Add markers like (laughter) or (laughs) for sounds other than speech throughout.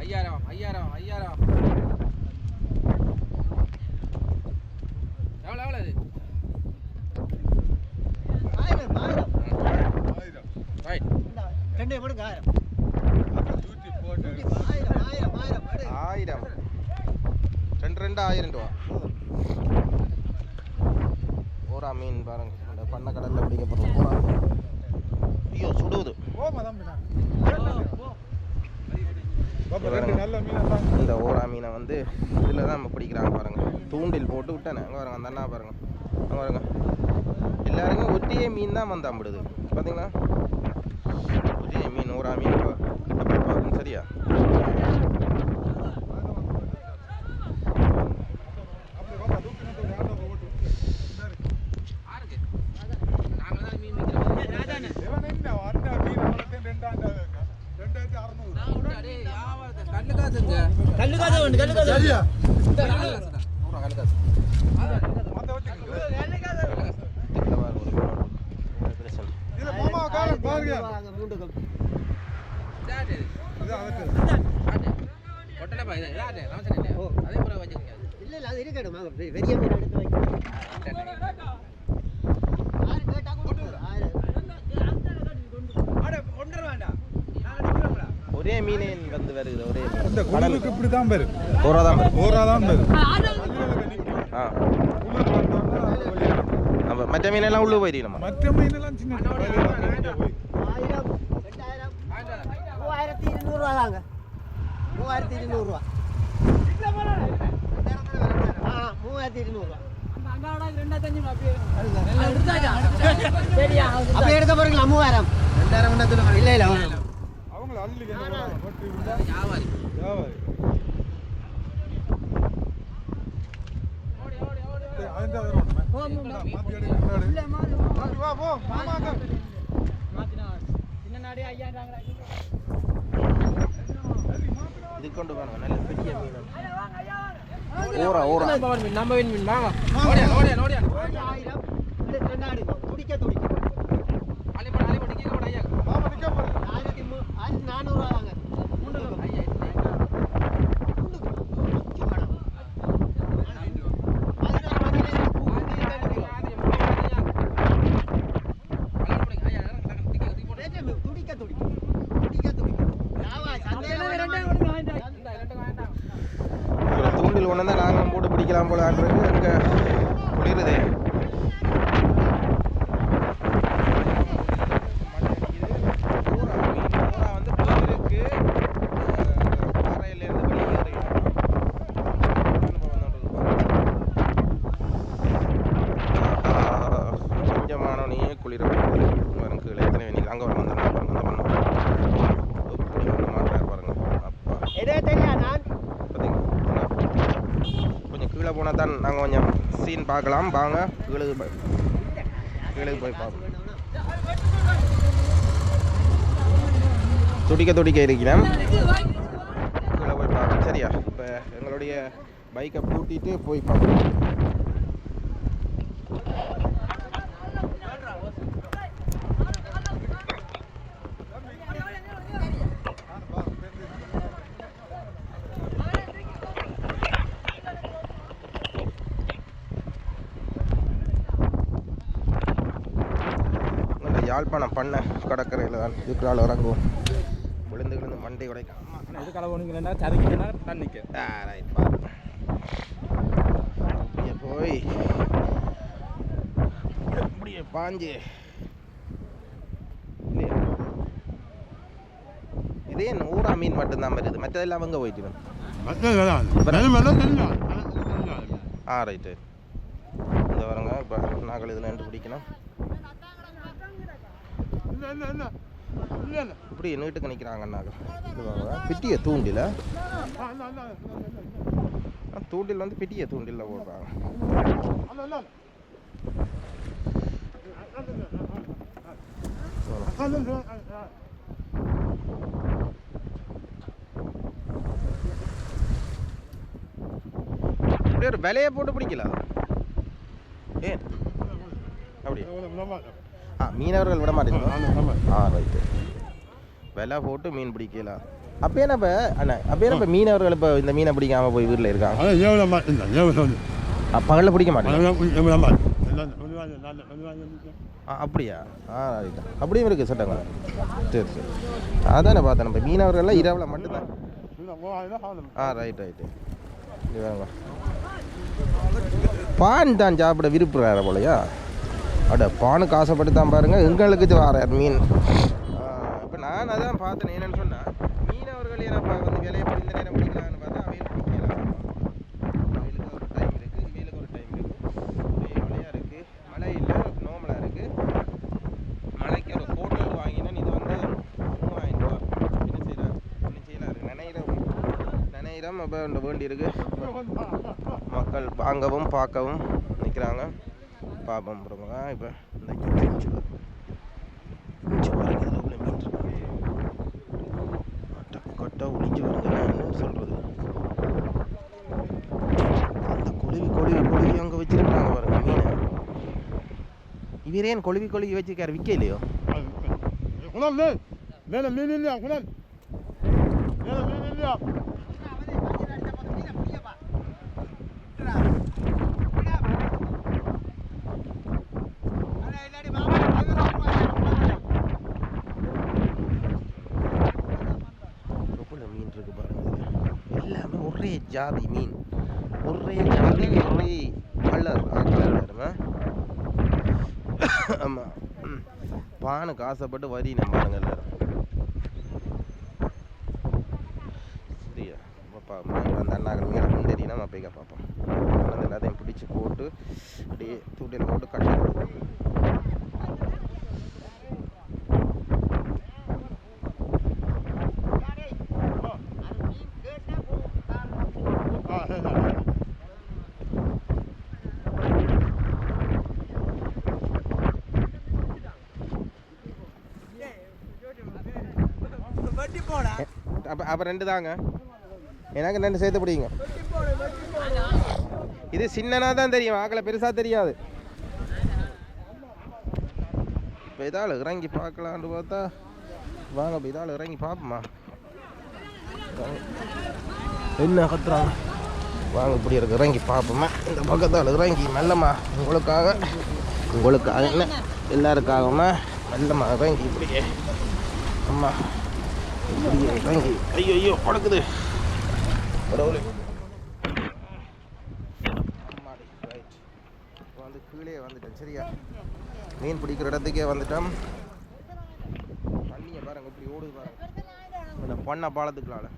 ஐயாயிரம் ஐயாயிரம் ஐயாயிரம் எவ்வளோ எவ்வளோ இது ஆயிரம் ஆயிரம் ரைட் ரெண்டே மணிக்கு ஆயிரம் தூக்கி போட்டு ஆயிரம் ஆயிரம் ஆயிரம். ஆயிரம் ரெண்டு ரெண்டு ஆயிரம் ரூபா ஓரா மீன் பாருங்க இந்த பண்ண கடல்ல பிடிக்கப்படுற ஓரா ஐயோ சுடுவது நல்ல தான் இந்த ஓரா மீனை வந்து இதில் தான் நம்ம பிடிக்கிறாங்க பாருங்கள் தூண்டில் போட்டு விட்டேன். அங்கே பாருங்க அந்த அண்ணா பாருங்க. அங்கே பாருங்க. எல்லாருமே ஒற்றையே மீன் தான் வந்து அம்பிடுது பார்த்தீங்களா ஒற்றைய மீன் ஓரா மீன் இப்போ சரியா அப்படி பாப்பா தூக்கி நிறுத்து ஆட்டோ போட்டு ஆறுக்கு நாங்கள் தான் மீன் விற்கிறோம் இவன் என்ன அண்ணா மீன் வளர்த்தேன் ரெண்டாண்டு ரெண்டாயிரத்தி அறுநூறு கல்லு காசுங்க கல்லு காசு வேண்டு கல்லு காசு சரியா இந்த கல்லு காசு தான் நூறுரூவா கல்லு காசு மத்த வச்சுக்கோங்க இதில் பாருங்க ஒரு மீன் ஒன்று. பிரச்சனை இதுல மாமா காலம் பாருங்க வாங்க, மூன்று கப். இதாட்டு இது. இது அவருக்கு ஆட்டு. ஒட்டலைப்பா இது இதாட்டு நமசன் இல்லையா அதே முறை வச்சுக்கோங்க. இல்ல இல்ல அது இருக்கட்டும் மீன் எடுத்து வைக்கிறேன் ஆயிரம் கேட்டா கொடுத்துரு. ஆயிரம் ஒரே மீனே வந்து வருது ஒரே மீன். இந்த குடலுக்கு. இப்படி தான் பேரு ஓரா தான் வருது. ஓரா தான் பேரு ஆ. நம்ம மற்ற மீனெல்லாம் உள்ளே போயிடணுமா மற்ற மீனெல்லாம் சின்ன மூவாயிரத்தி இருநூறுவா தாங்க. மூவாயிரத்தி இருநூறுவா. ஆ மூவாயிரத்தி இருநூறுவா. அப்படியே எடுக்க போறீங்களா? மூவாயிரம். ரெண்டாயிரம் இல்ல இல்ல. வேணாம். அவங்கள அள்ளி பட்டு விட்டா? வியாபாரி வியாபாரி ஏய், அதுதான் வரணும். மாத்தி எடு, முன்னாடி. மாத்தி வா, போ, மாமாங்க. இது கொண்டு வாங்க நல்ல பெரிய மீன் ஓரா ஓரா நம்ம மீன் மீன். வாங்க. ஓடியா ஓடியா ஓடியா ஆயிரம் துடிக்க துடிக்க அலிபட அலிபட கீழே போட ஐயா மாமா நிக்க போறேன். ஆயிரத்தி மூ ஆயிரத்தி நானூறுவா தாங்க மூன்று கப். ஐயா மூன்று கப். சும்மா மேடம். அதுதான் பதினேழு. ரேட்டு துடிக்க துடிக்க துடிக்க துடிக்க தூண்டில் ஒன்று தான் நாங்களும் போட்டு பிடிக்கலாம் போல ஆண்டுறது அங்கே குளிருதே கொஞ்சமானவனையே குளிர வரும் கீழே எத்தனை வேணும் அங்கே வரும் அந்த பாருங்க அந்த பண்ண எப்படி வந்து மாட்டார் பாருங்க அப்பா எதே தெரியா நான் பார்த்தீங்களா? கொஞ்சம் கீழே போனால் தான் நாங்கள் கொஞ்சம் சீன் பார்க்கலாம். வாங்க கீழே போய் கீழே போய் பார்ப்போம். துடிக்க துடிக்க இருக்கிறேன். கீழே போய் பார்ப்போம். சரியா? இப்போ எங்களுடைய பைக்கை பூட்டிட்டு போய் பார்ப்போம் இந்த யாழ்ப்பாணம் பண்ண கடற்கரையில் தான் இருக்கிறாள் இறங்குவோம். விழுந்து விழுந்து மண்டை உடைக்கும். இது கலவணிக்கிறா சதைக்கிறா தண்ணிக்கு அப்படியே போய். அப்படியே பாஞ்சு? இதே நூறா மீன் மட்டும்தான் வருது மற்றதெல்லாம் அவங்க போயிட்டு ஆ ரைட்டு இந்த வரங்க இப்போ நாங்கள் இதில் ரெண்டு பிடிக்கணும். இப்படி நீட்டுக்கு நிற்கிறாங்க நாங்கள் இது வாங்க பிட்டிய தூண்டில. தூண்டில் வந்து பிட்டிய தூண்டில்ல போடுறாங்க. இப்படி ஒரு விலையை போட்டு பிடிக்கலாம் ஏன்? அப்படியா. மீனவர்கள் விட மாட்டேங்க நம்ம ஆ ரைட்டு விலை போட்டு மீன் பிடிக்கலாம் அப்போ என்ன இப்போ அண்ணா அப்போ என்ன இப்போ மீனவர்கள் இப்போ இந்த மீனை பிடிக்காம போய் வீட்டில் இருக்காங்க பகலில் பிடிக்க மாட்டேங்க? அப்படியா? ஆ ரைட்டா அப்படியும் இருக்குது சட்டங்க சரி சரி. அதானே பார்த்தேன் இப்போ மீனவர்கள்லாம் இரவில் மட்டும்தான். ஆ ரைட் ரைட்டு பான் தான் சாப்பிட விருப்புறாரு போலையா? அட பானுக்கு ஆசைப்பட்டு தான் பாருங்கள் எங்களுக்கு இது வரார் மீன். இப்போ நான் அதான் பார்த்தேன். என்னென்னு சொன்னால் மீனவர்கள் ஏன்னா வந்து விலையை படி நேரம் பிடிக்கலான்னு பார்த்தா அவையில் பிடிக்கலாம் அவைகளுக்கு ஒரு டைம் இருக்குது இவையிலுக்கு ஒரு டைம் இருக்குது மழையாக இருக்குது மழை இல்லை நோமலாக இருக்குது மழைக்கு ஒரு ஹோட்டல் வாங்கினா இது வந்து மூவாயிரம் ரூபா என்ன செய்யலாம் என்ன செய்யலாம் நினைகிறோம் நினைகிறோம் அப்போ வேண்டி இருக்குது மக்கள் வாங்கவும் பார்க்கவும் நிற்கிறாங்க பார்ப்போம் அப்புறமா இப்போ இந்த இஞ்சி இஞ்சி பாருங்க மீன் இருக்கு. கட்ட ஒளிஞ்சு வருதுன்னா என்னன்னு சொல்கிறது அந்த கொழுவி கொழுவி கொழுவி அங்கே வச்சிருக்காங்க பாருங்க மீனை. இவரே என் கொழுவி கொழுவி வச்சுருக்காரு? விற்க இல்லையோ? குணம் மீன் இல்லையா? குணம் மேல மீன் இல்லையா எவ்வளோ மீன் இருக்கு பாருங்க இதுல. ஜாதி மீன். ஒரே ஜாதி ஒரே கலர். கலர் ஆமாம் பானுக்கு ஆசைப்பட்டு வரி நம்ம எல்லாரும். சரியா? அப்பா அந்த அண்ணாக்கள் மீனை கொண்டேறினா நம்ம போய்க்க பார்ப்போம் எல்லாத்தையும் பிடிச்சி போட்டு அப்படியே தூட்டில் போட்டு கட்டி அப்போ அப்போ ரெண்டு தாங்க எனக்கு ரெண்டு சேர்த்து பிடிங்க. இது சின்னனா தான் தெரியும் ஆக்களை பெருசாக தெரியாது. இப்போ இதால் இறங்கி பார்க்கலான்னு பார்த்தா வாங்க இப்போ இதால் இறங்கி பார்ப்போமா. என்ன கத்துறாங்க வாங்க இப்படி இருக்கு இறங்கி பார்ப்போமா. இந்த பக்கத்தால் இறங்கி மெல்லம்மா உங்களுக்காக உங்களுக்காக என்ன எல்லாருக்காகமா மெல்லம்மா இறங்கி இப்படியே. அம்மா. ஐயோ ஐயோ படக்குது. கடவுளே. வந்து கீழே வந்துட்டேன் சரியா? மீன் பிடிக்கிற இடத்துக்கே வந்துட்டோம் தண்ணியை பாருங்க இப்படி ஓடுது பாருங்க. இந்த பொண்ணை பாலத்துக்குள்ளால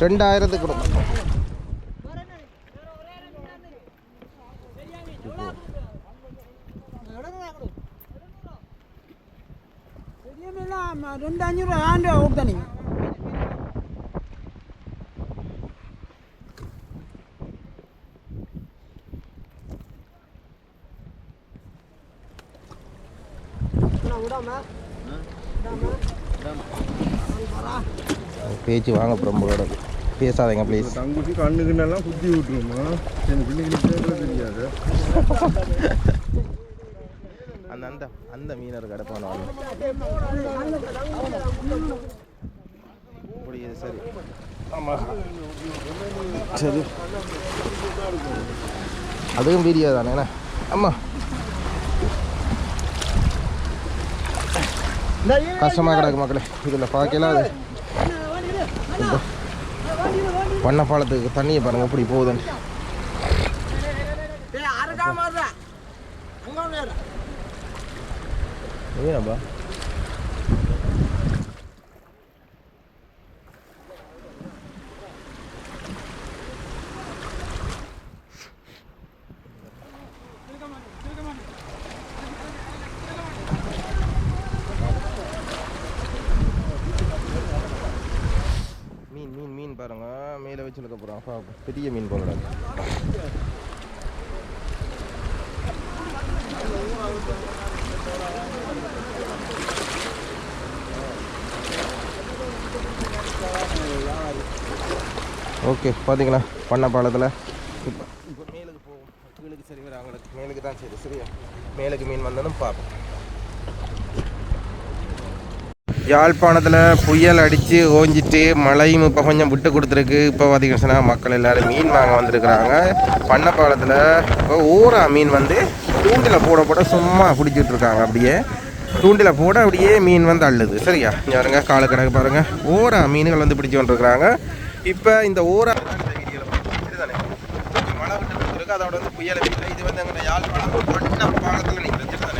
ரெண்டாயிரத்துக்கு கொடுக்கும் ரெண்டு அஞ்சூறு ஆண்டு கொடுத்தா நீங்க பேச்சு வாங்க பிரம்போட பேசாதீங்க ப்ளீஸ் தங்குச்சி கண்ணுக்குன்னெல்லாம் குத்தி விட்டுருமா? எனக்கு பிள்ளைங்களுக்கு தெரியாது. (laughs) அந்த அந்த மீனர் கிடப்பான புரியுது சரி. ஆமாம் சரி. அதுவும் வீடியோ தானே என்ன? ஆமாம் கஷ்டமாக கிடக்கு மக்களே. இதில் பார்க்கல அது. பண்ண பாலத்துக்கு தண்ணியை பாருங்க எப்படி போகுதுன்னு. ஏனப்பா மீன் மீன் மீன் பாருங்க மேலே வச்சு இழுக்க போகிறோம் பெரிய மீன் போல ஓகே பார்த்தீங்களா பண்ண பாலத்தில் இப்போ இப்போ மேலுக்கு போகும் கீழுக்கு சரி வர அவங்களுக்கு மேலுக்கு தான் சரி சரியா? மேலுக்கு மீன் வந்ததும் பார்ப்போம். யாழ்ப்பாணத்தில் புயல் அடித்து ஓஞ்சிட்டு மழையும் இப்போ கொஞ்சம் விட்டு கொடுத்துருக்கு. இப்போ பார்த்தீங்கன்னு மக்கள் எல்லோரும் மீன் வாங்க வந்திருக்கிறாங்க. பண்ணப்பாலத்தில் இப்போ ஊரா மீன் வந்து தூண்டில் போட போட சும்மா பிடிச்சிட்டு இருக்காங்க அப்படியே. தூண்டில் போட அப்படியே மீன் வந்து அள்ளுது. சரியா? இங்கே பாருங்க காலு கணக்கு பாருங்க. ஓரா மீன்கள் வந்து பிடிச்சி கொண்டிருக்கிறாங்க. இப்போ இந்த ஓரா மழை விட்டு கொடுத்துருக்கு அதோட வந்து புயல் இது வந்து எங்கள் யாழ்ப்பாணம் பண்ண பாலத்தில் நிற்கிறது